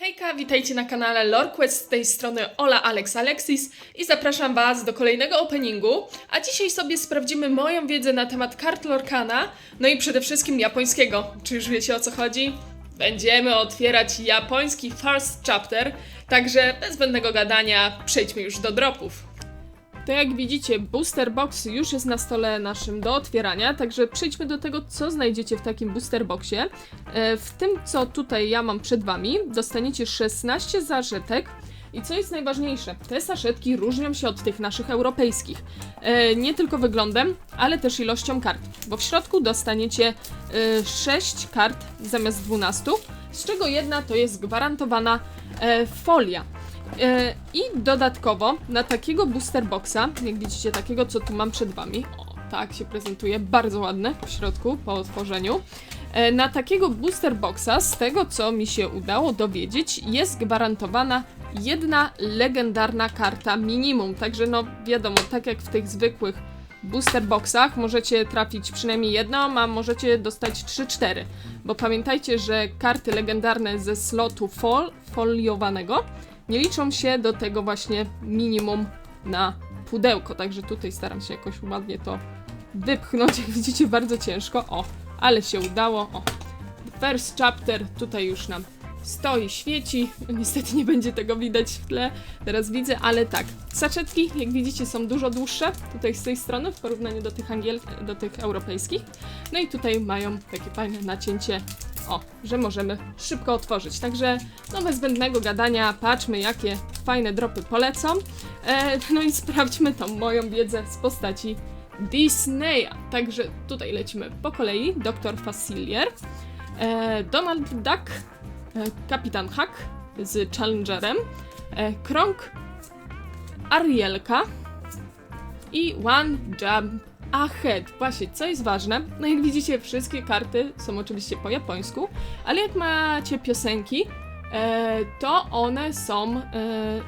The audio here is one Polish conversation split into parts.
Hejka, witajcie na kanale LoreQuest z tej strony Ola Alex Alexis i zapraszam Was do kolejnego openingu, a dzisiaj sobie sprawdzimy moją wiedzę na temat kart Lorcana, no i przede wszystkim japońskiego. Czy już wiecie o co chodzi? Będziemy otwierać japoński First Chapter, także bez zbędnego gadania przejdźmy już do dropów. To jak widzicie, booster box już jest na stole naszym do otwierania, także przejdźmy do tego, co znajdziecie w takim booster boxie. E, W tym, co tutaj ja mam przed wami, dostaniecie 16 zaszetek. I co jest najważniejsze, te saszetki różnią się od tych naszych europejskich. E, nie tylko wyglądem, ale też ilością kart, bo w środku dostaniecie e, 6 kart zamiast 12, z czego jedna to jest gwarantowana e, folia. E, I dodatkowo na takiego booster boxa, jak widzicie, takiego co tu mam przed wami, o, tak się prezentuje, bardzo ładne w środku po otworzeniu. E, Na takiego booster boxa, z tego co mi się udało dowiedzieć, jest gwarantowana jedna legendarna karta minimum. Także no wiadomo, tak jak w tych zwykłych booster boxach możecie trafić przynajmniej jedną, a możecie dostać 3-4. Bo pamiętajcie, że karty legendarne ze slotu fol, foliowanego nie liczą się do tego właśnie minimum na pudełko. Także tutaj staram się jakoś ładnie to wypchnąć. Jak widzicie, bardzo ciężko. O, ale się udało. O, first chapter tutaj już nam stoi, świeci. Niestety nie będzie tego widać w tle. Teraz widzę, ale tak. Saczetki, jak widzicie, są dużo dłuższe tutaj z tej strony w porównaniu do tych angiel, do tych europejskich. No i tutaj mają takie fajne nacięcie. O, że możemy szybko otworzyć. Także no bez zbędnego gadania, patrzmy jakie fajne dropy polecą. E, no i sprawdźmy tą moją wiedzę z postaci Disneya. Także tutaj lecimy po kolei. Dr. Facilier, e, Donald Duck, e, Kapitan Hack z Challengerem, e, Krąg, Arielka i One Jump Ahead. Właśnie, co jest ważne, no jak widzicie, wszystkie karty są oczywiście po japońsku, ale jak macie piosenki, e, to one są, e,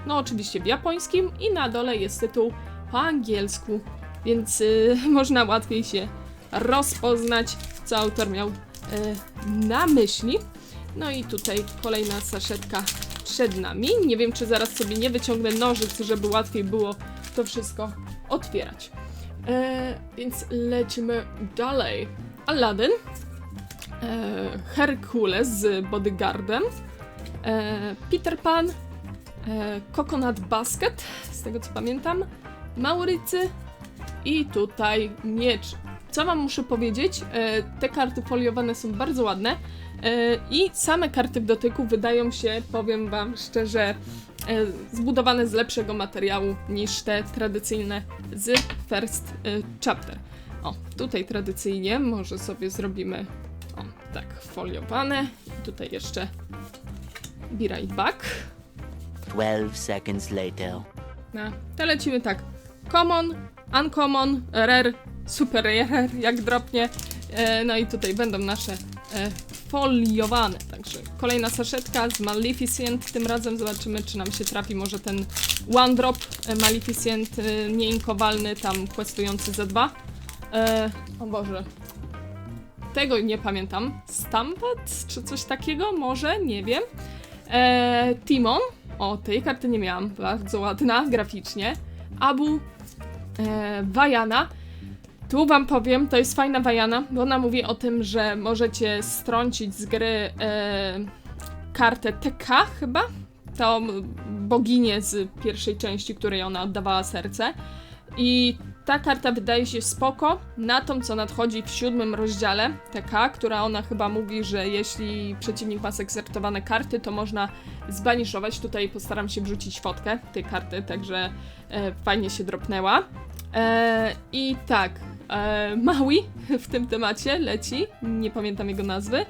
no oczywiście w japońskim i na dole jest tytuł po angielsku, więc e, można łatwiej się rozpoznać, co autor miał e, na myśli. No i tutaj kolejna saszetka przed nami. Nie wiem, czy zaraz sobie nie wyciągnę nożyc, żeby łatwiej było to wszystko otwierać. E, więc lecimy dalej. Aladdin, e, Herkules z Bodyguardem, e, Peter Pan, e, Coconut Basket, z tego co pamiętam, Mauricy i tutaj miecz. Co wam muszę powiedzieć? E, te karty foliowane są bardzo ładne e, i same karty w dotyku wydają się, powiem wam szczerze, zbudowane z lepszego materiału niż te tradycyjne z First e, Chapter. O, tutaj tradycyjnie może sobie zrobimy o, tak, foliowane. Tutaj jeszcze be right back. 12 seconds later. No, to lecimy tak. Common, uncommon, rare, super rare, jak dropnie. E, no i tutaj będą nasze e, foliowane. Także kolejna saszetka z Maleficent. Tym razem zobaczymy, czy nam się trafi może ten one drop e, Maleficent e, nieinkowalny, tam questujący za dwa. E, o Boże. Tego nie pamiętam. Stampet czy coś takiego? Może? Nie wiem. E, Timon. O, tej karty nie miałam. Bardzo ładna graficznie. Abu. E, Wajana. Tu wam powiem, to jest fajna Wajana, bo ona mówi o tym, że możecie strącić z gry e, kartę TK chyba. Tą boginię z pierwszej części, której ona oddawała serce. I ta karta wydaje się spoko na tą, co nadchodzi w siódmym rozdziale TK, która ona chyba mówi, że jeśli przeciwnik ma seksertowane karty, to można zbaniszować. Tutaj postaram się wrzucić fotkę tej karty, także e, fajnie się dropnęła. E, I tak, e, Maui w tym temacie leci, nie pamiętam jego nazwy.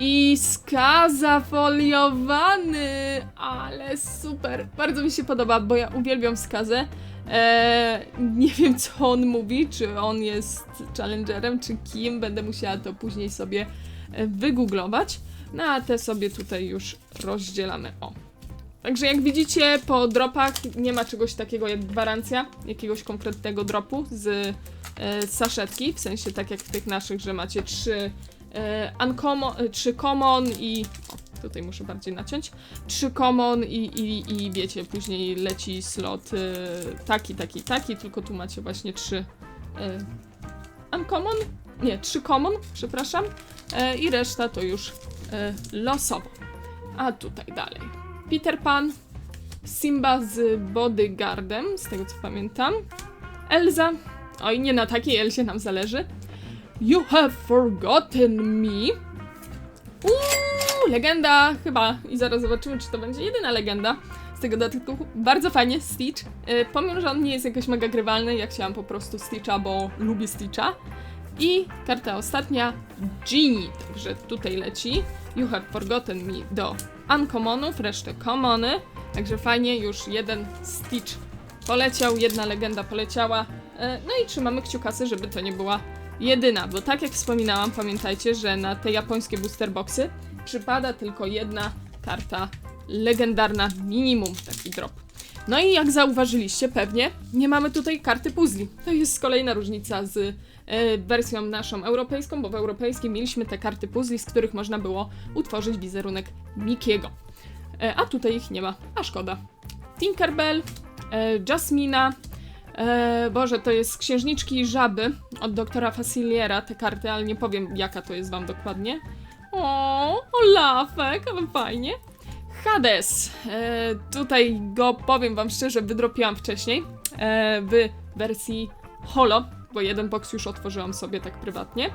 I skaza foliowany, ale super, bardzo mi się podoba, bo ja uwielbiam skazę. E, nie wiem co on mówi, czy on jest challengerem, czy kim, będę musiała to później sobie e, wygooglować. No a te sobie tutaj już rozdzielamy. O. Także jak widzicie po dropach nie ma czegoś takiego jak gwarancja jakiegoś konkretnego dropu z saszetki, w sensie tak jak w tych naszych, że macie trzy e, uncommon, e, trzy common i o, tutaj muszę bardziej naciąć. Trzy common i, i, i wiecie, później leci slot taki, taki, taki, tylko tu macie właśnie trzy uncommon, nie, trzy common, przepraszam, e, i reszta to już e, losowo. A tutaj dalej. Peter Pan, Simba z Bodyguardem, z tego co pamiętam. Elza, oj nie na takiej Elsie nam zależy. You have forgotten me. Uuu, legenda chyba. I zaraz zobaczymy, czy to będzie jedyna legenda z tego dodatku. Bardzo fajnie, Stitch. Yy, pomimo, że on nie jest jakoś mega grywalny, ja chciałam po prostu Stitcha, bo lubię Stitcha. I karta ostatnia, Genie, także tutaj leci. You have forgotten me do uncommonów, resztę commony. Także fajnie, już jeden Stitch poleciał, jedna legenda poleciała. E, No i trzymamy kciukasy, żeby to nie była jedyna, bo tak jak wspominałam, pamiętajcie, że na te japońskie booster boxy przypada tylko jedna karta legendarna minimum, taki drop. No i jak zauważyliście pewnie, nie mamy tutaj karty puzli. To jest kolejna różnica z e, wersją naszą europejską, bo w europejskiej mieliśmy te karty puzli, z których można było utworzyć wizerunek Mikiego. E, a tutaj ich nie ma, a szkoda. Tinkerbell, Jasmina, e, Boże, to jest Księżniczki Żaby od doktora Faciliera te karty, ale nie powiem jaka to jest wam dokładnie. O, Olafek, ale fajnie. Hades. E, tutaj go powiem wam szczerze, wydropiłam wcześniej e, w wersji holo, bo jeden box już otworzyłam sobie tak prywatnie.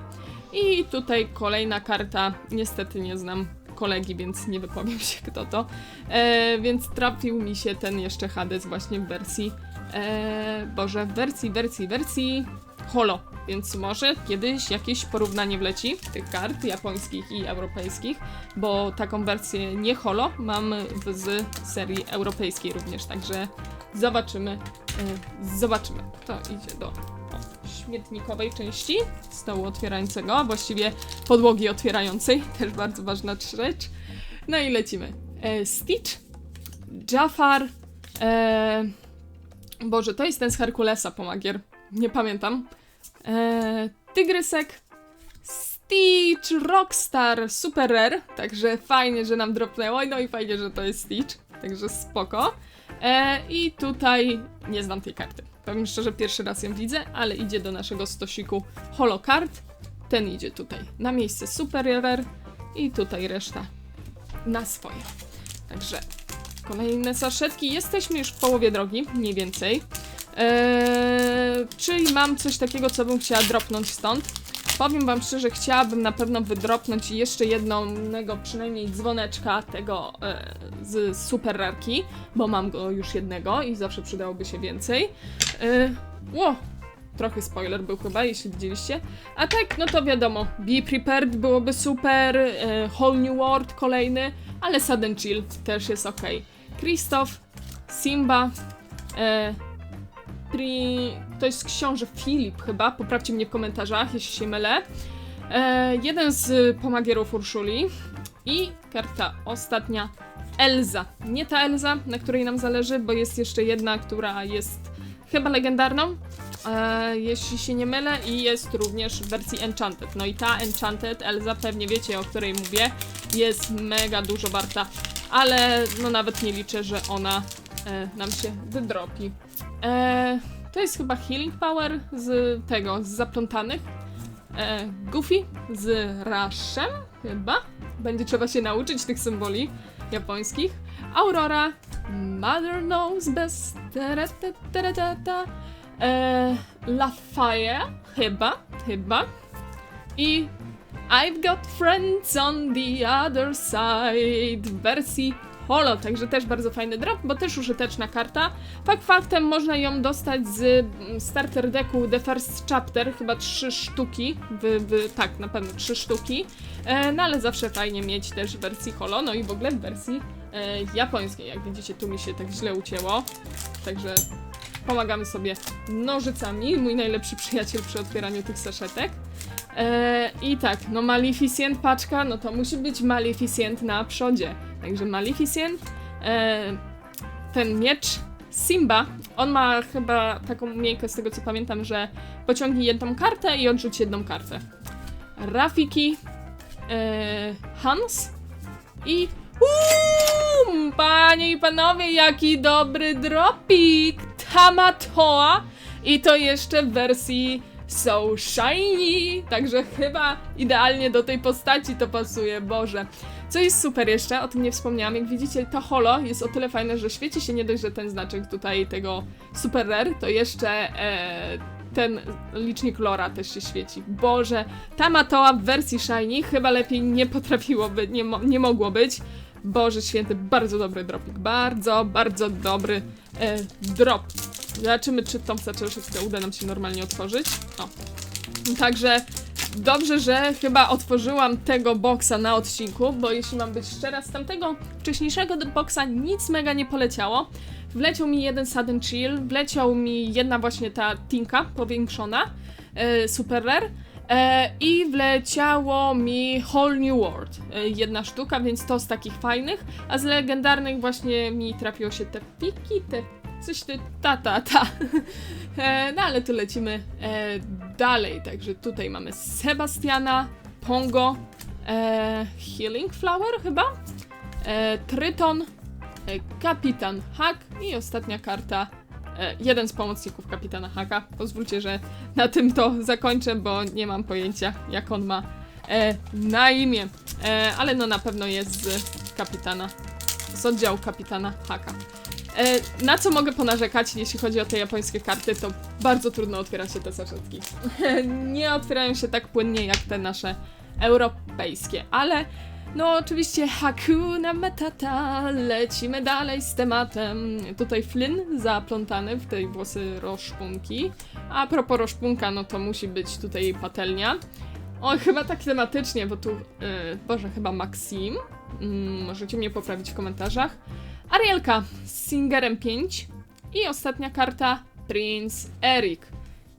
I tutaj kolejna karta, niestety nie znam kolegi, więc nie wypowiem się kto to. E, więc trafił mi się ten jeszcze Hades właśnie w wersji, e, Boże, w wersji, wersji, wersji holo. Więc może kiedyś jakieś porównanie wleci tych kart japońskich i europejskich, bo taką wersję nie holo mam z serii europejskiej również, także zobaczymy, e, zobaczymy. To idzie do śmietnikowej części stołu otwierającego, a właściwie podłogi otwierającej, też bardzo ważna rzecz. No i lecimy. E, Stitch, Jafar, e, Boże, to jest ten z Herkulesa pomagier, nie pamiętam. E, Tygrysek, Stitch, Rockstar, Super Rare, także fajnie, że nam dropnęło, no i fajnie, że to jest Stitch, także spoko. E, I tutaj nie znam tej karty. Powiem szczerze, pierwszy raz ją widzę, ale idzie do naszego stosiku Holokart. Ten idzie tutaj na miejsce Super Rare i tutaj reszta na swoje. Także kolejne saszetki. Jesteśmy już w połowie drogi, mniej więcej. Eee, czyli mam coś takiego, co bym chciała dropnąć stąd. Powiem wam szczerze, chciałabym na pewno wydropnąć jeszcze jednego, przynajmniej dzwoneczka tego e, z super rarki, bo mam go już jednego i zawsze przydałoby się więcej. E, trochę spoiler był chyba, jeśli widzieliście. A tak, no to wiadomo, Be Prepared byłoby super, e, Whole New World kolejny, ale Sudden Chill też jest ok. Krzysztof, Simba, e, Pri... To jest książę Filip chyba, poprawcie mnie w komentarzach, jeśli się mylę. E, jeden z pomagierów Urszuli i karta ostatnia Elza. Nie ta Elza, na której nam zależy, bo jest jeszcze jedna, która jest chyba legendarną, e, jeśli się nie mylę, i jest również w wersji Enchanted. No i ta Enchanted Elza, pewnie wiecie o której mówię, jest mega dużo warta, ale no nawet nie liczę, że ona e, nam się wydropi. E, to jest chyba Healing Power z tego, z zaplątanych. E, Goofy z Rashem chyba. Będzie trzeba się nauczyć tych symboli japońskich. Aurora, Mother Knows Best. Ta. E, chyba, chyba. I I've got friends on the other side w wersji holo, także też bardzo fajny drop, bo też użyteczna karta. Fakt faktem można ją dostać z mm, starter decku The First Chapter, chyba trzy sztuki, w, w, tak, na pewno trzy sztuki, e, no ale zawsze fajnie mieć też w wersji holo, no i w ogóle w wersji e, japońskiej, jak widzicie tu mi się tak źle ucięło, także pomagamy sobie nożycami, mój najlepszy przyjaciel przy otwieraniu tych saszetek. E, I tak, no Maleficent paczka, no to musi być Maleficent na przodzie. Także Maleficent, e, ten miecz Simba, on ma chyba taką umiejętność z tego co pamiętam, że pociągnij jedną kartę i odrzuć jedną kartę. Rafiki, e, Hans i Uuu, panie i panowie, jaki dobry dropik! Tamatoa i to jeszcze w wersji So Shiny, także chyba idealnie do tej postaci to pasuje, Boże. Co jest super jeszcze, o tym nie wspomniałam, jak widzicie to holo jest o tyle fajne, że świeci się nie dość, że ten znaczek tutaj tego Super Rare, to jeszcze e, ten licznik Lora też się świeci. Boże, ta matoła w wersji Shiny chyba lepiej nie potrafiłoby, nie, mo nie mogło być. Boże święty, bardzo dobry dropik, bardzo, bardzo dobry e, drop. Zobaczymy, czy tą zaczęszewską uda nam się normalnie otworzyć. O. Także dobrze, że chyba otworzyłam tego boksa na odcinku, bo jeśli mam być szczera, z tamtego wcześniejszego boksa nic mega nie poleciało. Wleciał mi jeden Sudden Chill, wleciał mi jedna właśnie ta Tinka powiększona, e, Super Rare. I wleciało mi Whole New World, e, jedna sztuka, więc to z takich fajnych, a z legendarnych właśnie mi trafiło się te piki, te coś ty, ta, ta, ta. E, no ale tu lecimy e, dalej, także tutaj mamy Sebastiana, Pongo, e, Healing Flower chyba, e, Tryton, e, Kapitan Hack i ostatnia karta, e, jeden z pomocników Kapitana Haka. Pozwólcie, że na tym to zakończę, bo nie mam pojęcia jak on ma e, na imię, e, ale no na pewno jest z Kapitana, z oddziału Kapitana Haka. E, na co mogę ponarzekać, jeśli chodzi o te japońskie karty, to bardzo trudno otwiera się te saszetki. Nie otwierają się tak płynnie jak te nasze europejskie, ale no oczywiście Hakuna Matata, lecimy dalej z tematem. Tutaj Flynn zaplątany w tej włosy roszpunki. A propos roszpunka, no to musi być tutaj patelnia. O, chyba tak tematycznie, bo tu, yy, Boże, chyba Maxim. Mm, możecie mnie poprawić w komentarzach. Arielka z Singerem 5 i ostatnia karta Prince Eric.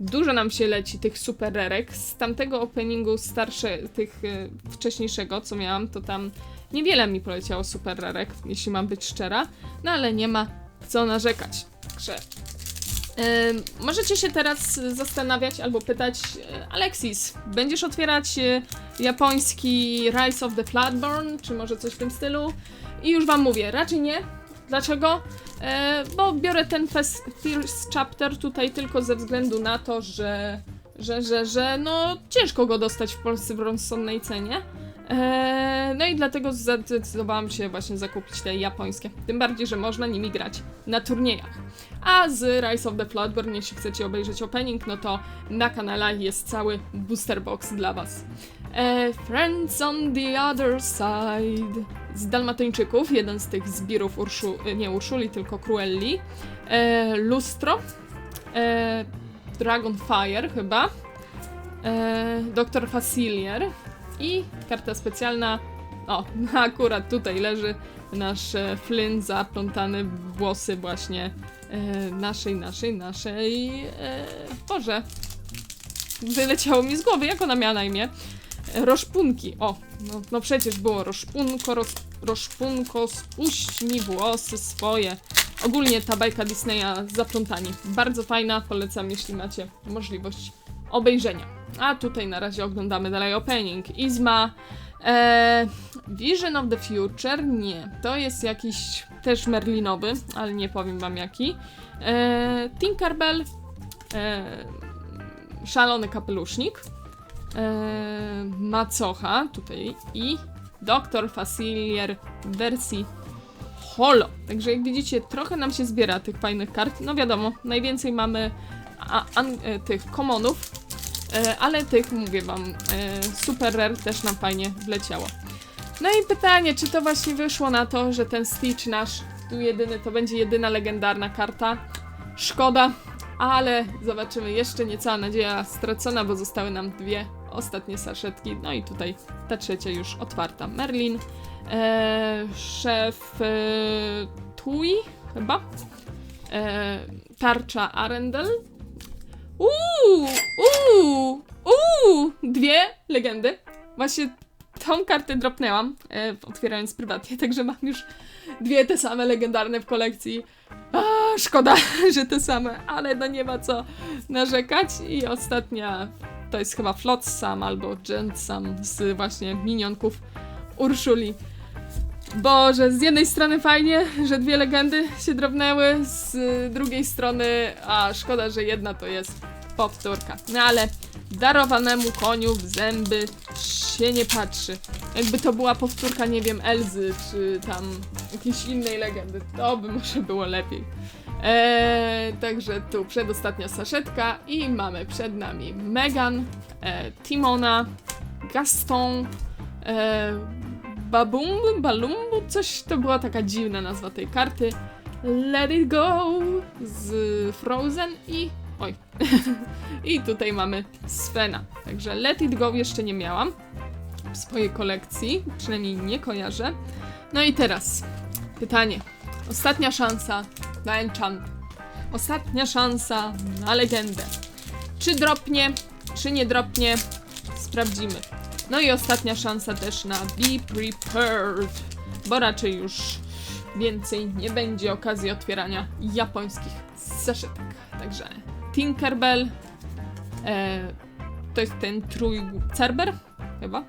Dużo nam się leci tych super rerek. Z tamtego openingu starsze, tych y, wcześniejszego, co miałam, to tam niewiele mi poleciało super rerek, jeśli mam być szczera. No ale nie ma co narzekać. Także możecie się teraz zastanawiać albo pytać, e, Alexis, będziesz otwierać e, japoński Rise of the Flatburn, czy może coś w tym stylu? I już wam mówię, raczej nie. Dlaczego? E, bo biorę ten fes- first chapter tutaj tylko ze względu na to, że, że, że, że no ciężko go dostać w Polsce w rozsądnej cenie. E, no i dlatego zdecydowałam się właśnie zakupić te japońskie. Tym bardziej, że można nimi grać na turniejach. A z Rise of the Bloodborne, jeśli chcecie obejrzeć opening, no to na kanale jest cały booster box dla was. E, Friends on the other side z Dalmatyńczyków, jeden z tych zbirów Urszu, nie Urszuli, tylko Cruelli. E, Lustro, e, Dragonfire chyba, e, Dr. Facilier i karta specjalna, o, akurat tutaj leży nasz e, Flynn zaplątany włosy właśnie e, naszej, naszej, naszej, e, Boże, wyleciało mi z głowy, jak ona miała na imię? Roszpunki, o, no, no przecież było Roszpunko, roz, Roszpunko, spuść mi włosy swoje. Ogólnie ta bajka Disneya zaplątani. Bardzo fajna, polecam, jeśli macie możliwość obejrzenia. A tutaj na razie oglądamy dalej opening. Izma, e, Vision of the Future, nie, to jest jakiś też merlinowy, ale nie powiem wam jaki. E, Tinkerbell, e, Szalony Kapelusznik, e, Macocha tutaj i Doktor Facilier w wersji holo. Także jak widzicie, trochę nam się zbiera tych fajnych kart. No wiadomo, najwięcej mamy a, an, e, tych komonów, e, ale tych, mówię wam, e, super rare też nam fajnie wleciało. No i pytanie, czy to właśnie wyszło na to, że ten Stitch nasz tu jedyny, to będzie jedyna legendarna karta. Szkoda, ale zobaczymy. Jeszcze nie cała nadzieja stracona, bo zostały nam dwie ostatnie saszetki. No i tutaj ta trzecia już otwarta. Merlin, e, szef e, Tui chyba, e, tarcza Arendel. Uuu, uuu, uuu, dwie legendy. Właśnie tą kartę dropnęłam, e, otwierając prywatnie, także mam już dwie te same legendarne w kolekcji. A, szkoda, że te same, ale no nie ma co narzekać. I ostatnia to jest chyba Flotsam albo Gentsam z właśnie minionków Urszuli. Boże, z jednej strony fajnie, że dwie legendy się drobnęły, z drugiej strony, a szkoda, że jedna to jest powtórka. No ale darowanemu koniu w zęby się nie patrzy. Jakby to była powtórka, nie wiem, Elzy, czy tam jakiejś innej legendy, to by może było lepiej. Eee, także tu przedostatnia saszetka i mamy przed nami Megan, e, Timona, Gaston, e, Balumbu, coś to była taka dziwna nazwa tej karty. Let it go z Frozen i. Oj. I tutaj mamy Svena. Także Let it go jeszcze nie miałam w swojej kolekcji, przynajmniej nie kojarzę. No i teraz pytanie. Ostatnia szansa na enchant. Ostatnia szansa na legendę. Czy dropnie, czy nie dropnie? Sprawdzimy. No i ostatnia szansa też na Be Prepared, bo raczej już więcej nie będzie okazji otwierania japońskich zaszetek. Także Tinkerbell, e, to jest ten trój... Cerber? Chyba.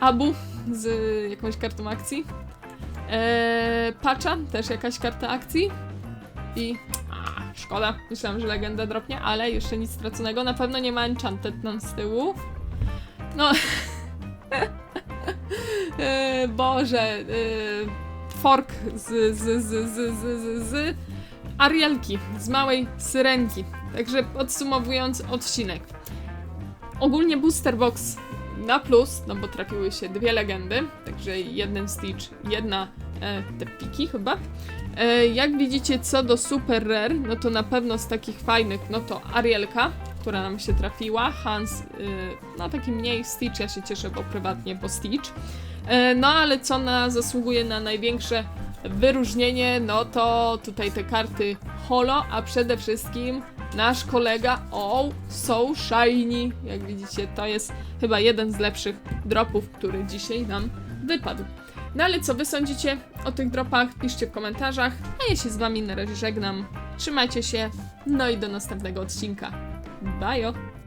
Abu z jakąś kartą akcji. E, Patcha, też jakaś karta akcji. I a, szkoda, myślałam, że legenda dropnie, ale jeszcze nic straconego. Na pewno nie ma Enchanted tam z tyłu. No. e, Boże. E, fork z, z, z, z, z, z Arielki, z małej syrenki. Także podsumowując odcinek. Ogólnie Booster Box na plus, no bo trafiły się dwie legendy, także jeden Stitch, jedna e, te piki chyba. E, jak widzicie co do Super Rare, no to na pewno z takich fajnych, no to Arielka, która nam się trafiła, Hans, y, no taki mniej Stitch, ja się cieszę, bo prywatnie, bo Stitch. E, no ale co na, zasługuje na największe wyróżnienie, no to tutaj te karty holo, a przede wszystkim nasz kolega Oh So Shiny. Jak widzicie, to jest chyba jeden z lepszych dropów, który dzisiaj nam wypadł. No ale co wy sądzicie o tych dropach? Piszcie w komentarzach, a ja się z wami na razie żegnam. Trzymajcie się, no i do następnego odcinka. Bye!